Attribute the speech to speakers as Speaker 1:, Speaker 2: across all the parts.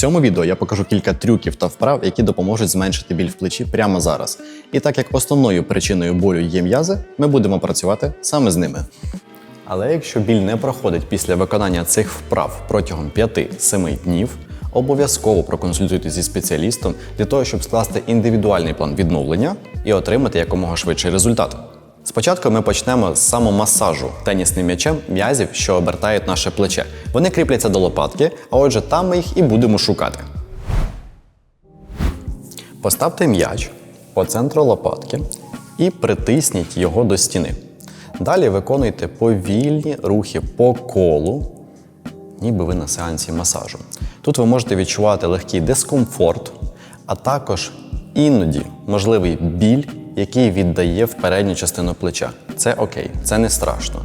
Speaker 1: цьому відео я покажу кілька трюків та вправ, які допоможуть зменшити біль в плечі прямо зараз. І так як основною причиною болю є м'язи, ми будемо працювати саме з ними. Але якщо біль не проходить після виконання цих вправ протягом 5-7 днів, обов'язково проконсультуйтесь зі спеціалістом для того, щоб скласти індивідуальний план відновлення і отримати якомога швидший результат. Спочатку ми почнемо з самомасажу тенісним м'ячем м'язів, що обертають наше плече. Вони кріпляться до лопатки, а отже, там ми їх і будемо шукати. Поставте м'яч по центру лопатки і притисніть його до стіни. Далі виконуйте повільні рухи по колу, ніби ви на сеансі масажу. Тут ви можете відчувати легкий дискомфорт, а також іноді можливий біль, який віддає в передню частину плеча. Це окей, це не страшно.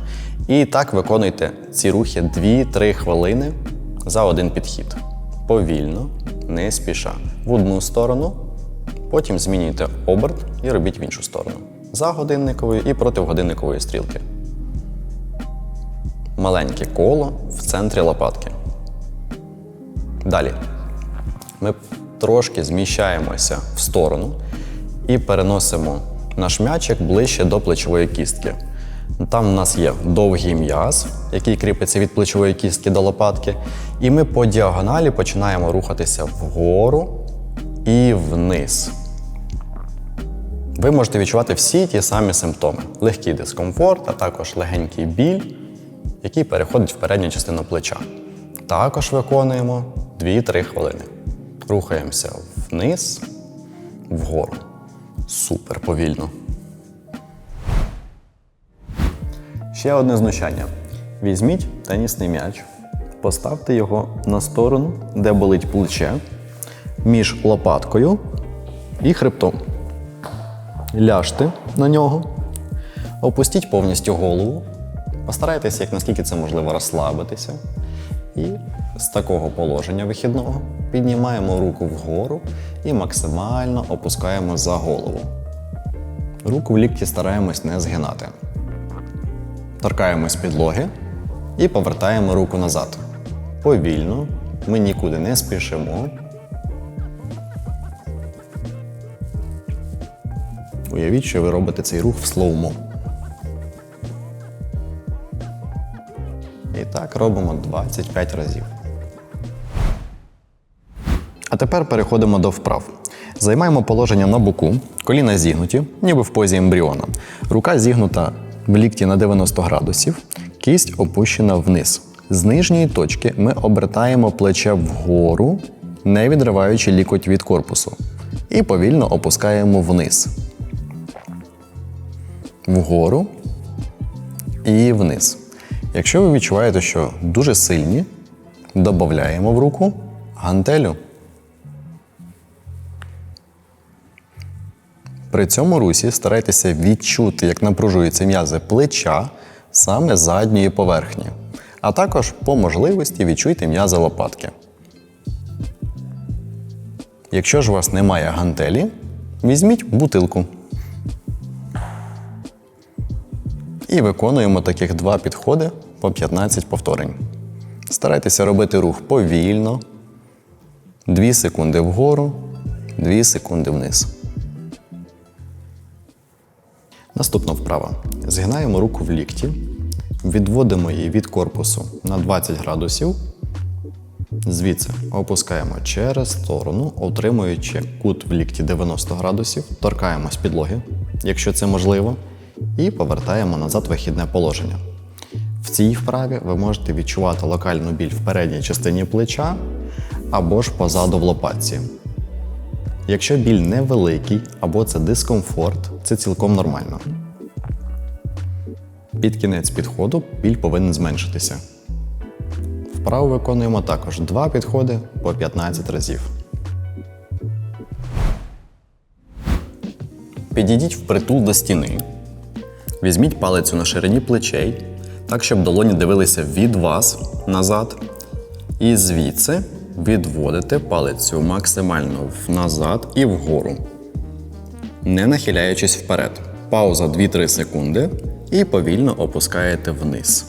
Speaker 1: І так виконуйте ці рухи 2-3 хвилини за один підхід. Повільно, не спіша. В одну сторону, потім змінюйте оберт і робіть в іншу сторону. За годинниковою і проти годинникової стрілки. Маленьке коло в центрі лопатки. Далі. Ми трошки зміщаємося в сторону і переносимо наш м'ячик ближче до плечової кістки. Там у нас є довгий м'яз, який кріпиться від плечової кістки до лопатки. І ми по діагоналі починаємо рухатися вгору і вниз. Ви можете відчувати всі ті самі симптоми: легкий дискомфорт, а також легенький біль, який переходить в передню частину плеча. Також виконуємо 2-3 хвилини. Рухаємося вниз, вгору. Супер повільно. Ще одне знущання. Візьміть тенісний м'яч, поставте його на сторону, де болить плече, між лопаткою і хребтом. Ляжте на нього, опустіть повністю голову, постарайтеся, як наскільки це можливо, розслабитися. І з такого положення вихідного піднімаємо руку вгору і максимально опускаємо за голову. Руку в лікті стараємось не згинати. Торкаємось підлоги і повертаємо руку назад. Повільно, ми нікуди не спішимо. Уявіть, що ви робите цей рух в слоумо. І так робимо 25 разів. А тепер переходимо до вправ. Займаємо положення на боку, коліна зігнуті, ніби в позі ембріона. Рука зігнута в лікті на 90 градусів, кість опущена вниз. З нижньої точки ми обертаємо плече вгору, не відриваючи лікоть від корпусу. І повільно опускаємо вниз. Вгору і вниз. Якщо ви відчуваєте, що дуже сильні, додаємо в руку гантелю. При цьому русі старайтеся відчути, як напружуються м'язи плеча саме задньої поверхні. А також по можливості відчуйте м'язи лопатки. Якщо ж у вас немає гантелі, візьміть бутилку. І виконуємо таких два підходи по 15 повторень. Старайтеся робити рух повільно. 2 секунди вгору, 2 секунди вниз. Наступна вправа. Згинаємо руку в лікті, відводимо її від корпусу на 20 градусів. Звідси опускаємо через сторону, отримуючи кут в лікті 90 градусів, торкаємось підлоги, якщо це можливо, і повертаємо назад вихідне положення. В цій вправі ви можете відчувати локальну біль в передній частині плеча або ж позаду в лопатці. Якщо біль невеликий або це дискомфорт, це цілком нормально. Під кінець підходу біль повинен зменшитися. Вправу виконуємо також два підходи по 15 разів. Підійдіть впритул до стіни. Візьміть палицю на ширині плечей, так, щоб долоні дивилися від вас назад. І звідси відводите палицю максимально назад і вгору, не нахиляючись вперед. Пауза 2-3 секунди і повільно опускаєте вниз.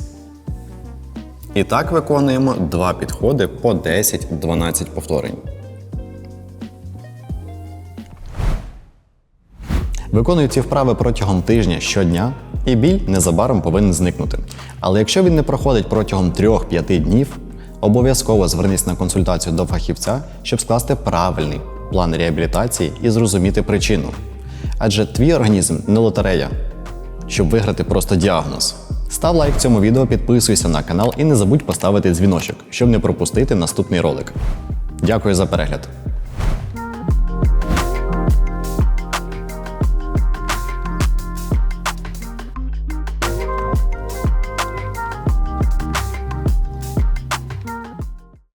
Speaker 1: І так виконуємо два підходи по 10-12 повторень. Виконую ці вправи протягом тижня щодня, і біль незабаром повинен зникнути. Але якщо він не проходить протягом 3-5 днів, обов'язково звернись на консультацію до фахівця, щоб скласти правильний план реабілітації і зрозуміти причину. Адже твій організм не лотерея, щоб виграти просто діагноз. Став лайк цьому відео, підписуйся на канал і не забудь поставити дзвіночок, щоб не пропустити наступний ролик. Дякую за перегляд!